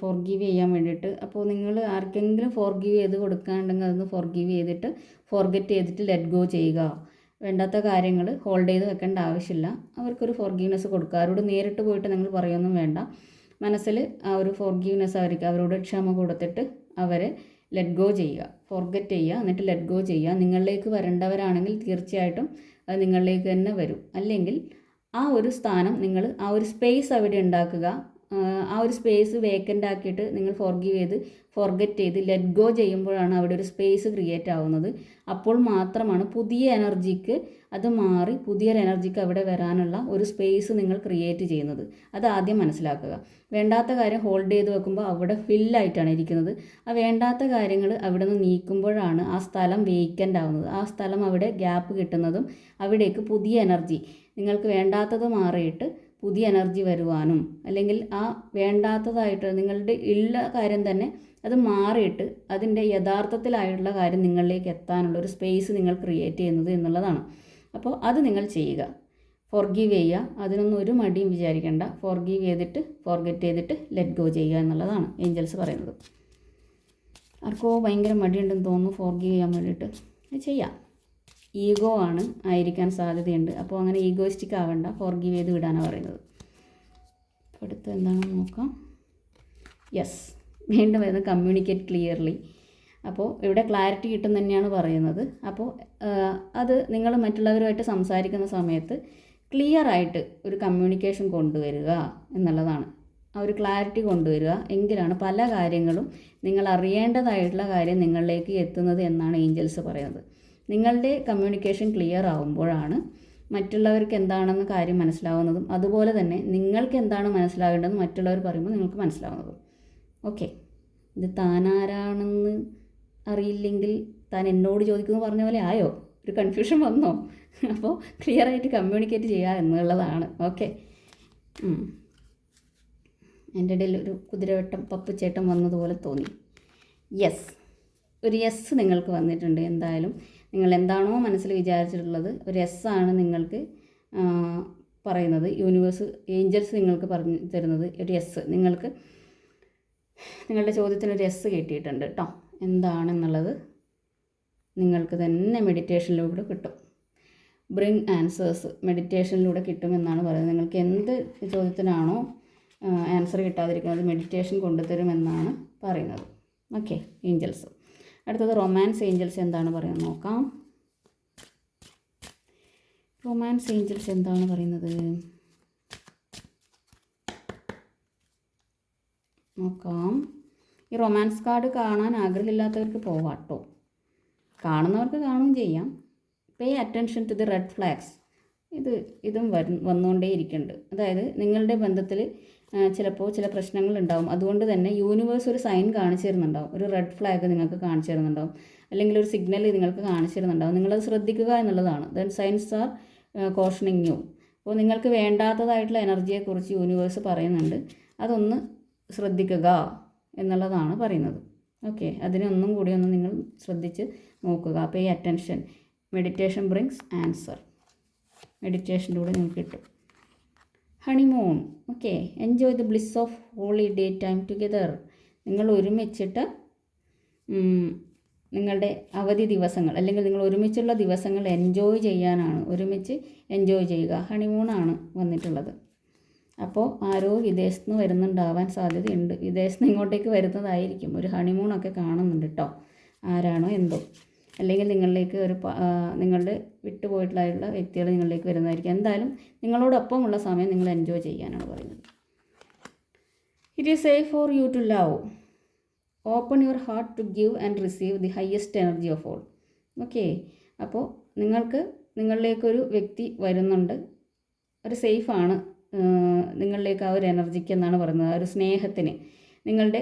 ഫോർഗീവ് ചെയ്യാൻ വേണ്ടിയിട്ട്. അപ്പോൾ നിങ്ങൾ ആർക്കെങ്കിലും ഫോർഗീവ് ചെയ്ത് കൊടുക്കാണ്ടെങ്കിൽ അതൊന്ന് ഫോർഗീവ് ചെയ്തിട്ട് ഫോർഗെറ്റ് ചെയ്തിട്ട് ലെറ്റ് ഗോ ചെയ്യുക. വേണ്ടാത്ത കാര്യങ്ങൾ ഹോൾഡ് ചെയ്ത് വെക്കേണ്ട ആവശ്യമില്ല. അവർക്കൊരു ഫോർഗീവ്നെസ് കൊടുക്കുക. അവരോട് നേരിട്ട് പോയിട്ട് നിങ്ങൾ പറയൊന്നും വേണ്ട. മനസ്സിൽ ആ ഒരു ഫോർഗീവ്നെസ് അവർക്ക് അവരോട് ക്ഷമ കൊടുത്തിട്ട് അവരെ ലെറ്റ് ഗോ ചെയ്യുക. ഫോർഗെറ്റ് ചെയ്യുക. എന്നിട്ട് ലെറ്റ് ഗോ ചെയ്യുക. നിങ്ങളിലേക്ക് വരേണ്ടവരാണെങ്കിൽ തീർച്ചയായിട്ടും അത് നിങ്ങളിലേക്ക് തന്നെ വരും. അല്ലെങ്കിൽ ആ ഒരു സ്ഥാനം നിങ്ങൾ ആ ഒരു സ്പേസ് അവിടെ ഉണ്ടാക്കുക. ആ, ഒരു സ്പേസ് വേക്കന്റ് ആക്കിയിട്ട് നിങ്ങൾ ഫോർഗീവ് ചെയ്ത് ഫോർഗെറ്റ് ചെയ്ത് ലെറ്റ് ഗോ ചെയ്യുമ്പോഴാണ് അവിടെ ഒരു സ്പേസ് ക്രിയേറ്റ് ആവുന്നത്. അപ്പോൾ മാത്രമാണ് പുതിയ എനർജിക്ക് അത് മാറി പുതിയൊരു എനർജിക്ക് അവിടെ വരാനുള്ള ഒരു സ്പേസ് നിങ്ങൾ ക്രിയേറ്റ് ചെയ്യുന്നത്. അത് ആദ്യം മനസ്സിലാക്കുക. വേണ്ടാത്ത കാര്യം ഹോൾഡ് ചെയ്ത് വെക്കുമ്പോൾ അവിടെ ഫില്ലായിട്ടാണ് ഇരിക്കുന്നത്. ആ വേണ്ടാത്ത കാര്യങ്ങൾ അവിടെ നിന്ന് നീക്കുമ്പോഴാണ് ആ സ്ഥലം വേക്കന്റ് ആവുന്നത്. ആ സ്ഥലം അവിടെ ഗ്യാപ്പ് കിട്ടുന്നതും അവിടേക്ക് പുതിയ എനർജി നിങ്ങൾക്ക് വേണ്ടാത്തത് മാറിയിട്ട് പുതിയ എനർജി വരുവാനും അല്ലെങ്കിൽ ആ വേണ്ടാത്തതായിട്ട് നിങ്ങളുടെ ഉള്ള കാര്യം തന്നെ അത് മാറിയിട്ട് അതിന്റെ യഥാർത്ഥത്തിലായുള്ള കാര്യം നിങ്ങളിലേക്ക് എത്താനുള്ള ഒരു സ്പേസ് നിങ്ങൾ ക്രിയേറ്റ് ചെയ്യുന്നത് എന്നുള്ളതാണ്. അപ്പോൾ അത് നിങ്ങൾ ചെയ്യുക. ഫോർഗീവ് ചെയ്യുക. അതിനൊന്നും ഒരു മടിയും വിചാരിക്കേണ്ട. ഫോർഗീവ് ചെയ്തിട്ട് ഫോർഗെറ്റ് ചെയ്തിട്ട് ലെറ്റ് ഗോ ചെയ്യുക എന്നുള്ളതാണ് ഏഞ്ചൽസ് പറയുന്നത്. ആർക്കോ ഭയങ്കര മടിയുണ്ടെന്ന് തോന്നുന്നു. ഫോർഗീവ് ചെയ്യാൻ വേണ്ടിയിട്ട്. ചെയ്യാം. ഈഗോ ആണ് ആയിരിക്കാൻ സാധ്യതയുണ്ട്. അപ്പോൾ അങ്ങനെ ഈഗോയിസ്റ്റിക് ആവണ്ട. ഫോർഗീവ് ചെയ്ത് വിടാനാണ് പറയുന്നത്. അടുത്ത് എന്താണെന്ന് നോക്കാം. യെസ് വീണ്ടും വരുന്നത് കമ്മ്യൂണിക്കേറ്റ് ക്ലിയർലി അപ്പോൾ ഇവിടെ ക്ലാരിറ്റി കിട്ടും തന്നെയാണ് പറയുന്നത്. അപ്പോൾ അത് നിങ്ങൾ മറ്റുള്ളവരുമായിട്ട് സംസാരിക്കുന്ന സമയത്ത് ക്ലിയർ ആയിട്ട് ഒരു കമ്മ്യൂണിക്കേഷൻ കൊണ്ടുവരിക എന്നുള്ളതാണ്. ആ ഒരു ക്ലാരിറ്റി കൊണ്ടുവരിക എങ്കിലാണ് പല കാര്യങ്ങളും നിങ്ങൾ അറിയേണ്ടതായിട്ടുള്ള കാര്യം നിങ്ങളിലേക്ക് എത്തുന്നത് എന്നാണ് ഏഞ്ചൽസ് പറയുന്നത്. നിങ്ങളുടെ കമ്മ്യൂണിക്കേഷൻ ക്ലിയർ ആവുമ്പോഴാണ് മറ്റുള്ളവർക്ക് എന്താണെന്ന് കാര്യം മനസ്സിലാവുന്നതും അതുപോലെ തന്നെ നിങ്ങൾക്ക് എന്താണ് മനസ്സിലാകേണ്ടതെന്ന് മറ്റുള്ളവർ പറയുമ്പോൾ നിങ്ങൾക്ക് മനസ്സിലാവുന്നതും. ഓക്കെ ഇത് താനാരാണെന്ന് അറിയില്ലെങ്കിൽ താൻ എന്നോട് ചോദിക്കുന്നു പറഞ്ഞ പോലെ ആയോ? ഒരു കൺഫ്യൂഷൻ വന്നോ? അപ്പോൾ ക്ലിയർ ആയിട്ട് കമ്മ്യൂണിക്കേറ്റ് ചെയ്യുക എന്നുള്ളതാണ്. ഓക്കെ എന്റെ ഇടയിൽ ഒരു കുതിരവട്ടം പപ്പുച്ചേട്ടം വന്നതുപോലെ തോന്നി. യെസ് ഒരു യെസ് നിങ്ങൾക്ക് വന്നിട്ടുണ്ട് എന്തായാലും. നിങ്ങൾ എന്താണോ മനസ്സിൽ വിചാരിച്ചിട്ടുള്ളത് ഒരു എസ് ആണ് നിങ്ങൾക്ക് പറയുന്നത്. യൂണിവേഴ്സ് ഏഞ്ചൽസ് നിങ്ങൾക്ക് പറഞ്ഞു തരുന്നത് ഒരു എസ് നിങ്ങൾക്ക് നിങ്ങളുടെ ചോദ്യത്തിന് ഒരു എസ് കിട്ടിയിട്ടുണ്ട് കേട്ടോ എന്താണെന്നുള്ളത് നിങ്ങൾക്ക് തന്നെ മെഡിറ്റേഷനിലൂടെ കിട്ടും. ബ്രിങ് ആൻസേഴ്സ് മെഡിറ്റേഷനിലൂടെ കിട്ടുമെന്നാണ് പറയുന്നത്. നിങ്ങൾക്ക് എന്ത് ചോദ്യത്തിനാണോ ആൻസർ കിട്ടാതിരിക്കുന്നത് മെഡിറ്റേഷൻ കൊണ്ടുതരുമെന്നാണ് പറയുന്നത്. ഓക്കെ ഏഞ്ചൽസ് അടുത്തത് റൊമാൻസ് ഏഞ്ചൽസ് എന്താണ് പറയുന്നത് നോക്കാം. റൊമാൻസ് ഏഞ്ചൽസ് എന്താണ് പറയുന്നത്? നോക്കാം. ഈ റൊമാൻസ് കാർഡ് കാണാൻ ആഗ്രഹമില്ലാത്തവർക്ക് പോവാട്ടോ കാണുന്നവർക്ക് കാണുകയും ചെയ്യാം. Pay attention to the red flags ഇത് ഇതും വരും വന്നുകൊണ്ടേ ഇരിക്കുന്നുണ്ട് അതായത് നിങ്ങളുടെ ബന്ധത്തിൽ ചിലപ്പോൾ ചില പ്രശ്നങ്ങൾ ഉണ്ടാവും അതുകൊണ്ട് തന്നെ യൂണിവേഴ്സ് ഒരു സൈൻ കാണിച്ചു തരുന്നുണ്ടാവും. ഒരു റെഡ് ഫ്ലാഗ് നിങ്ങൾക്ക് കാണിച്ചു തരുന്നുണ്ടാവും. അല്ലെങ്കിൽ ഒരു സിഗ്നൽ നിങ്ങൾക്ക് കാണിച്ചു തരുന്നുണ്ടാവും. നിങ്ങളത് ശ്രദ്ധിക്കുക എന്നുള്ളതാണ്. Then signs are cautioning you അപ്പോൾ നിങ്ങൾക്ക് വേണ്ടാത്തതായിട്ടുള്ള എനർജിയെക്കുറിച്ച് യൂണിവേഴ്സ് പറയുന്നുണ്ട്. അതൊന്ന് ശ്രദ്ധിക്കുക എന്നുള്ളതാണ് പറയുന്നത്. ഓക്കെ അതിനൊന്നും കൂടി ഒന്ന് നിങ്ങൾ ശ്രദ്ധിച്ച് നോക്കുക. അപ്പോൾ ഈ അറ്റൻഷൻ മെഡിറ്റേഷൻ ബ്രിങ്സ് ആൻസർ മെഡിറ്റേഷന്റെ കൂടെ നിങ്ങൾക്ക് കിട്ടും. Honeymoon okay enjoy the bliss of holiday time together നിങ്ങൾ ഒരുമിച്ചിട്ട് നിങ്ങളുടെ അവധി ദിവസങ്ങൾ അല്ലെങ്കിൽ നിങ്ങൾ ഒരുമിച്ചുള്ള ദിവസങ്ങൾ എൻജോയ് ചെയ്യാനാണ് ഒരുമിച്ച് എൻജോയ് ചെയ്യുക. ഹണിമൂണാണ് വന്നിട്ടുള്ളത്. അപ്പോൾ ആരോ വിദേശത്ത് നിന്ന് വരുന്നുണ്ടാവാൻ സാധ്യതയുണ്ട്. വിദേശത്ത് നിന്ന് ഇങ്ങോട്ടേക്ക് വരുന്നതായിരിക്കും. ഒരു ഹണിമൂണൊക്കെ കാണുന്നുണ്ട് കേട്ടോ ആരാണോ എന്തോ. അല്ലെങ്കിൽ നിങ്ങളിലേക്ക് ഒരു നിങ്ങളുടെ വിട്ടുപോയിട്ടുള്ള വ്യക്തികൾ നിങ്ങളിലേക്ക് വരുന്നതായിരിക്കും. എന്തായാലും നിങ്ങളോടൊപ്പമുള്ള സമയം നിങ്ങൾ എൻജോയ് ചെയ്യാനാണ് പറയുന്നത്. It is safe for you to love open your heart to give and receive the highest energy of all okay അപ്പോൾ നിങ്ങൾക്ക് നിങ്ങളിലേക്കൊരു വ്യക്തി വരുന്നുണ്ട്. ഒരു സേഫാണ് നിങ്ങളിലേക്ക് ആ ഒരു എനർജിക്ക് എന്നാണ് പറയുന്നത്? ആ ഒരു സ്നേഹത്തിന്. നിങ്ങളുടെ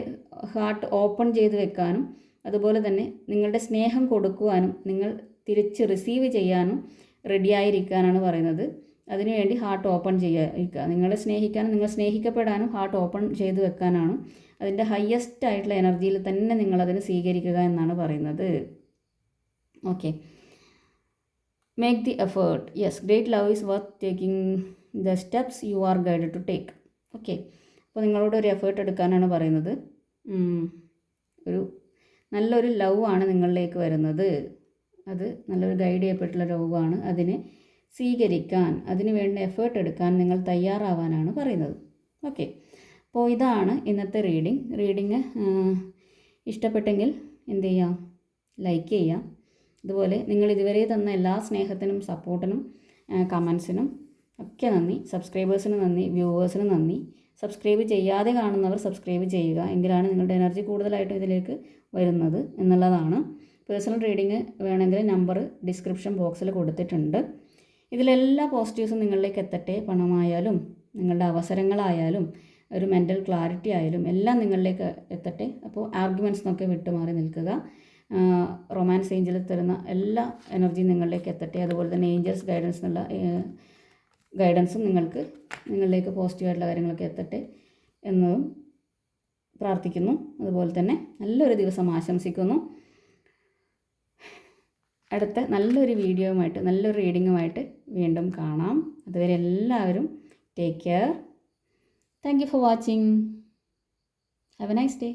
ഹാർട്ട് ഓപ്പൺ ചെയ്ത് വെക്കാനും അതുപോലെ തന്നെ നിങ്ങളുടെ സ്നേഹം കൊടുക്കുവാനും നിങ്ങൾ തിരിച്ച് റിസീവ് ചെയ്യാനും റെഡിയായിരിക്കാനാണ് പറയുന്നത്. അതിനുവേണ്ടി ഹാർട്ട് ഓപ്പൺ ചെയ്യുക. നിങ്ങളെ സ്നേഹിക്കാനും നിങ്ങൾ സ്നേഹിക്കപ്പെടാനും ഹാർട്ട് ഓപ്പൺ ചെയ്തു വെക്കാനാണ് അതിന്റെ ഹയസ്റ്റ് ആയിട്ടുള്ള എനർജിയിൽ തന്നെ നിങ്ങളതിന് സ്വീകരിക്കുക എന്നാണ് പറയുന്നത്. Okay make the effort yes great love is worth taking the steps you are guide to take okay അപ്പോൾ നിങ്ങളോട് ഒരു എഫേർട്ട് എടുക്കാനാണ് പറയുന്നത്. ഒരു നല്ലൊരു ലവ് ആണ് നിങ്ങളിലേക്ക് വരുന്നത്. അത് നല്ലൊരു ഗൈഡ് ചെയ്യപ്പെട്ടുള്ള ലവാണ് അതിനെ സ്വീകരിക്കാൻ അതിന് വേണ്ട എഫേർട്ട് എടുക്കാൻ നിങ്ങൾ തയ്യാറാവാനാണ് പറയുന്നത്. ഓക്കെ അപ്പോൾ ഇതാണ് ഇന്നത്തെ റീഡിങ് റീഡിങ് ഇഷ്ടപ്പെട്ടെങ്കിൽ എന്ത് ചെയ്യാം? ലൈക്ക് ചെയ്യാം. അതുപോലെ നിങ്ങൾ ഇതുവരെ തന്ന എല്ലാ സ്നേഹത്തിനും സപ്പോർട്ടിനും കമൻസിനും ഒക്കെ നന്ദി. സബ്സ്ക്രൈബേഴ്സിന് നന്ദി വ്യൂവേഴ്സിന് നന്ദി. സബ്സ്ക്രൈബ് ചെയ്യാതെ കാണുന്നവർ സബ്സ്ക്രൈബ് ചെയ്യുക. എങ്കിലാണ് നിങ്ങളുടെ എനർജി കൂടുതലായിട്ടും ഇതിലേക്ക് വരുന്നത് എന്നുള്ളതാണ്. പേഴ്സണൽ റീഡിങ് വേണമെങ്കിൽ നമ്പർ ഡിസ്ക്രിപ്ഷൻ ബോക്സിൽ കൊടുത്തിട്ടുണ്ട്. ഇതിലെല്ലാ പോസിറ്റീവ്സും നിങ്ങളിലേക്ക് എത്തട്ടെ. പണമായാലും നിങ്ങളുടെ അവസരങ്ങളായാലും ഒരു മെന്റൽ ക്ലാരിറ്റി ആയാലും എല്ലാം നിങ്ങളിലേക്ക് എത്തട്ടെ. അപ്പോൾ ആർഗ്യുമെന്റ്സ് എന്നൊക്കെ വിട്ടുമാറി നിൽക്കുക. റൊമാൻസ് ഏഞ്ചൽ തരുന്ന എല്ലാ എനർജിയും നിങ്ങളിലേക്ക് എത്തട്ടെ. അതുപോലെ തന്നെ ഏഞ്ചൽസ് ഗൈഡൻസ് എന്നുള്ള ഗൈഡൻസും നിങ്ങൾക്ക് നിങ്ങളിലേക്ക് പോസിറ്റീവായിട്ടുള്ള കാര്യങ്ങളൊക്കെ എത്തട്ടെ എന്നതും പ്രാർത്ഥിക്കുന്നു. അതുപോലെ തന്നെ നല്ലൊരു ദിവസം ആശംസിക്കുന്നു. അടുത്ത നല്ലൊരു വീഡിയോയുമായിട്ട് നല്ലൊരു റീഡിങ്ങുമായിട്ട് വീണ്ടും കാണാം. അതുവരെ എല്ലാവരും take care thank you for watching have a nice day